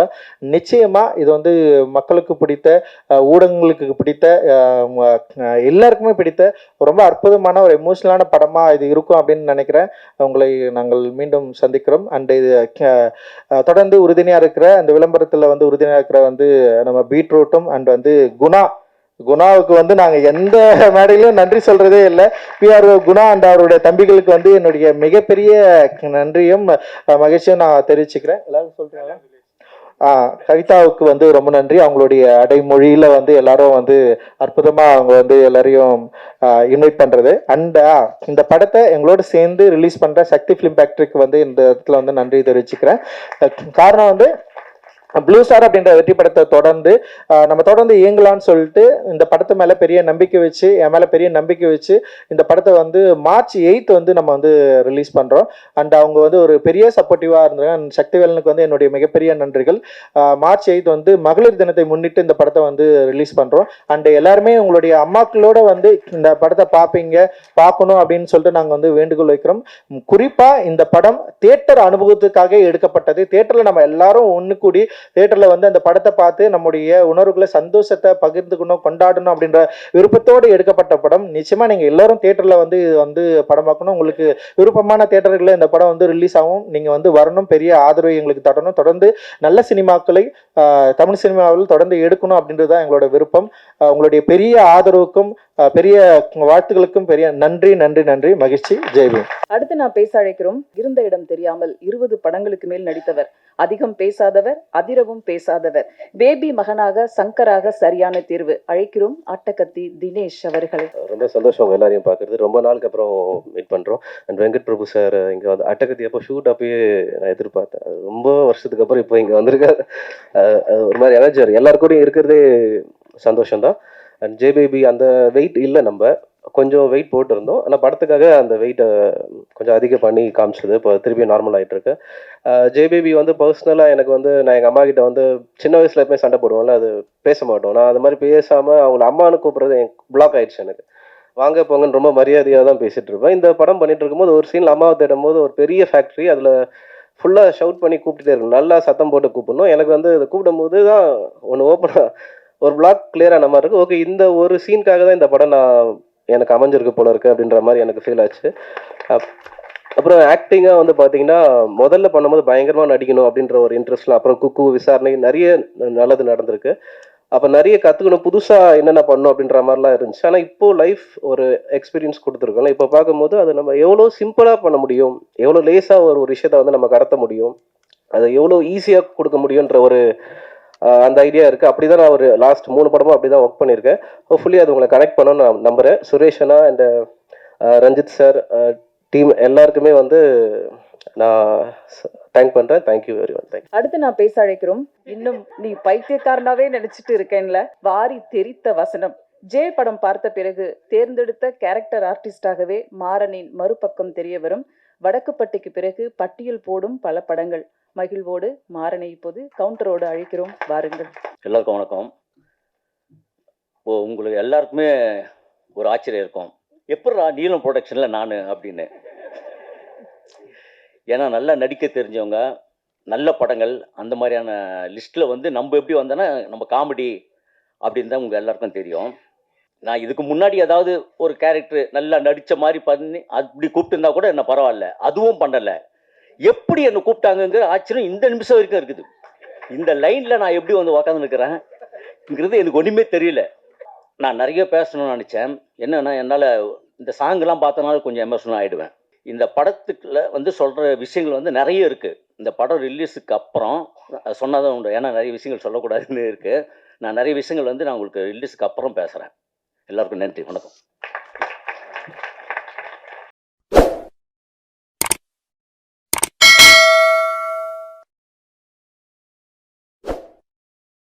நிச்சயமாக இது வந்து மக்களுக்கு பிடித்த ஊடகங்களுக்கு பிடித்த எல்லாருக்குமே பிடித்த ரொம்ப அற்புதமான ஒரு எமோஷனலான படமாக இது இருக்கும் அப்படின்னு நினைக்கிறேன். உங்களை நாங்கள் மீண்டும் சந்திக்கிறோம். அண்ட் இது தொடர்ந்து உறுதுணையாக இருக்கிற அந்த விளம்பரத்தில் வந்து உறுதுணையாக இருக்கிற வந்து நம்ம பீட்ரூட்டும் அண்ட் வந்து குணா குணாவுக்கு வந்து நாங்க எந்த மேடையிலும் நன்றி சொல்றதே இல்லை. பிஆர் குணா அண்ட் அவருடைய தம்பிகளுக்கு வந்து என்னுடைய மிகப்பெரிய நன்றியும் மகிழ்ச்சியும் நான் தெரிவிச்சுக்கிறேன். எல்லாரும் சொல்றீங்களா? ஆ, கவிதாவுக்கு வந்து ரொம்ப நன்றி. அவங்களுடைய அடைமொழியில வந்து எல்லாரும் வந்து அற்புதமா அவங்க வந்து எல்லாரையும் இன்வைட் பண்றது. அண்ட் இந்த படத்தை எங்களோட சேர்ந்து ரிலீஸ் பண்ற சக்தி ஃபிலிம் ஃபேக்டரிக்கு வந்து இந்த இடத்துல வந்து நன்றி தெரிவிச்சுக்கிறேன். காரணம் வந்து ப்ளூ ஸ்டார் அப்படின்ற வெற்றி படத்தை தொடர்ந்து நம்ம தொடர்ந்து இயங்கலாம்னு சொல்லிட்டு இந்த படத்து மேலே பெரிய நம்பிக்கை வச்சு என் மேலே பெரிய நம்பிக்கை வச்சு இந்த படத்தை வந்து மார்ச் எயித் வந்து நம்ம வந்து ரிலீஸ் பண்ணுறோம் அண்ட் அவங்க வந்து ஒரு பெரிய சப்போர்ட்டிவாக இருந்தாங்க அண்ட் சக்திவேலனுக்கு வந்து என்னுடைய மிகப்பெரிய நன்றிகள். மார்ச் எயித் வந்து மகளிர் தினத்தை முன்னிட்டு இந்த படத்தை வந்து ரிலீஸ் பண்ணுறோம் அண்ட் எல்லாருமே உங்களுடைய அம்மாக்களோட வந்து இந்த படத்தை பார்ப்பீங்க பார்க்கணும் அப்படின்னு சொல்லிட்டு நாங்கள் வந்து வேண்டுகோள் வைக்கிறோம். குறிப்பாக இந்த படம் தேட்டர் அனுபவத்துக்காக எடுக்கப்பட்டது. தேட்டரில் நம்ம எல்லாரும் ஒன்று கூடி தேட்டரில் வந்து அந்த படத்தை பார்த்து நம்முடைய உணர்வுகளை சந்தோஷத்தை பகிர்ந்துக்கணும் கொண்டாடணும் அப்படின்ற விருப்பத்தோடு எடுக்கப்பட்ட படம். நிச்சயமாக நீங்கள் எல்லாரும் தேட்டரில் வந்து இது வந்து படம் பார்க்கணும். உங்களுக்கு விருப்பமான தியேட்டர்களில் இந்த படம் வந்து ரிலீஸ் ஆகும். நீங்கள் வந்து வரணும். பெரிய ஆதரவை எங்களுக்கு தரணும். தொடர்ந்து நல்ல சினிமாக்களை தமிழ் சினிமாவில் தொடர்ந்து எடுக்கணும் அப்படின்றது தான் எங்களோட விருப்பம். உங்களுடைய பெரிய ஆதரவுக்கும் பெரிய வாழ்த்துக்களுக்கும் பெரிய நன்றி நன்றி நன்றி. மகிழ்ச்சி. ஜெய்பீம் அடுத்து நான் பேச அழைக்கிறோம் இருந்த இடம் தெரியாமல் இருபது படங்களுக்கு மேல் நடித்தவர். அதிகம் பேசாதவர் அதிரவும் பேசாதவர். பேபி மகனாக சங்கராக சரியான தேர்வு. அழைக்கிறோம் அட்டகத்தி தினேஷ் அவர்களை. ரொம்ப சந்தோஷம் எல்லாரையும் பார்க்கறது. ரொம்ப நாளுக்கு அப்புறம் மீட் பண்றோம். அண்ட் வெங்கட் பிரபு சார் இங்க வந்து அட்டகத்தி அப்போ ஷூட் அப்பயே நான் எதிர்பார்த்தேன். ரொம்ப வருஷத்துக்கு அப்புறம் இப்போ இங்க வந்திருக்காரு. ஒரு மாதிரி எனர்ஜி எல்லாரு கூடயும் இருக்கிறதே சந்தோஷம் தான் அண்ட் ஜேபேபி அந்த வெயிட் இல்லை நம்ம. கொஞ்சம் வெயிட் போட்டிருந்தோம். ஆனால் படத்துக்காக அந்த வெயிட்டை கொஞ்சம் அதிகம் பண்ணி காமிச்சது இப்போ திருப்பி நார்மல் ஆகிட்டு இருக்கு ஜேபிபி வந்து பர்சனலாக எனக்கு வந்து நான் எங்கள் அம்மா கிட்ட வந்து சின்ன வயசுல எப்பவுமே சண்டை போடுவோம்ல அது பேச மாட்டோம். நான் அது மாதிரி பேசாமல் அவங்கள அம்மானு கூப்பிட்றது என் பிளாக் ஆயிடுச்சு எனக்கு. வாங்க போங்கன்னு ரொம்ப மரியாதையாக தான் பேசிட்டு இருப்பேன். இந்த படம் பண்ணிட்டு இருக்கும்போது ஒரு சீனில் அம்மாவை தேடும் போது ஒரு பெரிய ஃபேக்ட்ரி அதில் ஃபுல்லாக ஷவுட் பண்ணி கூப்பிட்டுட்டே இருக்கணும். நல்லா சத்தம் போட்டு கூப்பிடணும். எனக்கு வந்து அதை கூப்பிடும் போது தான் ஒன்று ஓப்பனாக ஒரு பிளாக் கிளியர் ஆன மாதிரி இருக்கு. ஓகே இந்த ஒரு சீனுக்காக தான் இந்த படம் நான் எனக்கு அமைஞ்சிருக்கு போல இருக்கு அப்படின்ற மாதிரி எனக்கு ஃபீல் ஆச்சு. அப்- அப்புறம் ஆக்டிங்காக வந்து பார்த்தீங்கன்னா முதல்ல பண்ணும்போது பயங்கரமாக நடிக்கணும் அப்படின்ற ஒரு இன்ட்ரெஸ்ட்லாம் அப்புறம் குக்கு விசாரணை நிறைய நல்லது நடந்திருக்கு. அப்போ நிறைய கற்றுக்கணும் புதுசாக என்னென்ன பண்ணணும் அப்படின்ற மாதிரிலாம் இருந்துச்சு. ஆனால் இப்போ லைஃப் ஒரு எக்ஸ்பீரியன்ஸ் கொடுத்துருக்கோம் இப்போ பார்க்கும்போது அது நம்ம எவ்வளோ சிம்பிளாக பண்ண முடியும்? எவ்வளோ லேசாக ஒரு ஒரு விஷயத்தை வந்து நம்ம கடத்த முடியும்? அதை எவ்வளோ ஈஸியாக கொடுக்க முடியுன்ற ஒரு அந்த ஐடியா இருக்குது அப்படி தான் நான் ஒரு லாஸ்ட் மூணு படமும் அப்படி தான் ஒர்க் பண்ணியிருக்கேன். ஹோப்ஃபுல்லி அது உங்களை கனெக்ட் பண்ணணும்னு நான் நம்புகிறேன் சுரேஷனா அண்ட் ரஞ்சித் சார் டீம் எல்லாருக்குமே வந்து நான் தேங்க் பண்ணுறேன் தேங்க்யூ வெரி மச் தேங்க் அடுத்து நான் பேச அழைக்கிறோம். இன்னும் நீ பைத்தியக்காரனாவே நினைச்சிட்டு இருக்கேன்ல. வாரி தெரித்த வசனம். ஜே படம் பார்த்த பிறகு தேர்ந்தெடுத்த கேரக்டர் ஆர்டிஸ்டாகவே மாறனின் மறுபக்கம் தெரிய வரும். வடக்குப்பட்டிக்கு பிறகு பட்டியல் போடும் பல படங்கள். மகிழ்வோடு மாறனை இப்போது கவுண்டரோடு அழைக்கிறோம். வாருங்கள். எல்லாருக்கும் வணக்கம். ஓ உங்களுக்கு எல்லாருக்குமே ஒரு ஆச்சரியம் இருக்கும். எப்படிரா நீலம் ப்ரொடக்ஷனில் நான் அப்படின்னு. ஏன்னா நல்லா நடிக்க தெரிஞ்சவங்க நல்ல படங்கள் அந்த மாதிரியான லிஸ்ட்டில் வந்து நம்ம எப்படி வந்தோன்னா நம்ம காமெடி அப்படின்னு தான் உங்கள் எல்லாருக்கும் தெரியும். நான் இதுக்கு முன்னாடி ஏதாவது ஒரு கேரக்டர் நல்லா நடித்த மாதிரி பண்ணி அப்படி கூப்பிட்டுருந்தா கூட என்ன பரவாயில்ல. அதுவும் பண்ணலை. எப்படி என்னை கூப்பிட்டாங்கங்கிற ஆச்சரியம் இந்த நிமிஷம் வரைக்கும் இருக்குது. இந்த லைனில் நான் எப்படி வந்து உக்காந்து நிற்கிறேன்ங்கிறது எனக்கு ஒன்றுமே தெரியல. நான் நிறைய பேசணும்னு நினச்சேன். என்னன்னா என்னால் இந்த சாங்கெல்லாம் பார்த்தனால கொஞ்சம் எமோஷனல் ஆகிடுவேன் இந்த படத்துக்குள்ள வந்து சொல்கிற விஷயங்கள் வந்து நிறைய இருக்குது இந்த படம் ரிலீஸுக்கு அப்புறம் சொன்னதான் உண்டு. ஏன்னா நிறைய விஷயங்கள் சொல்லக்கூடாதுன்னு இருக்குது நான் நிறைய விஷயங்கள் வந்து நான் உங்களுக்கு ரிலீஸுக்கு அப்புறம் பேசுகிறேன் எல்லாருக்கும் நன்றி. வணக்கம்.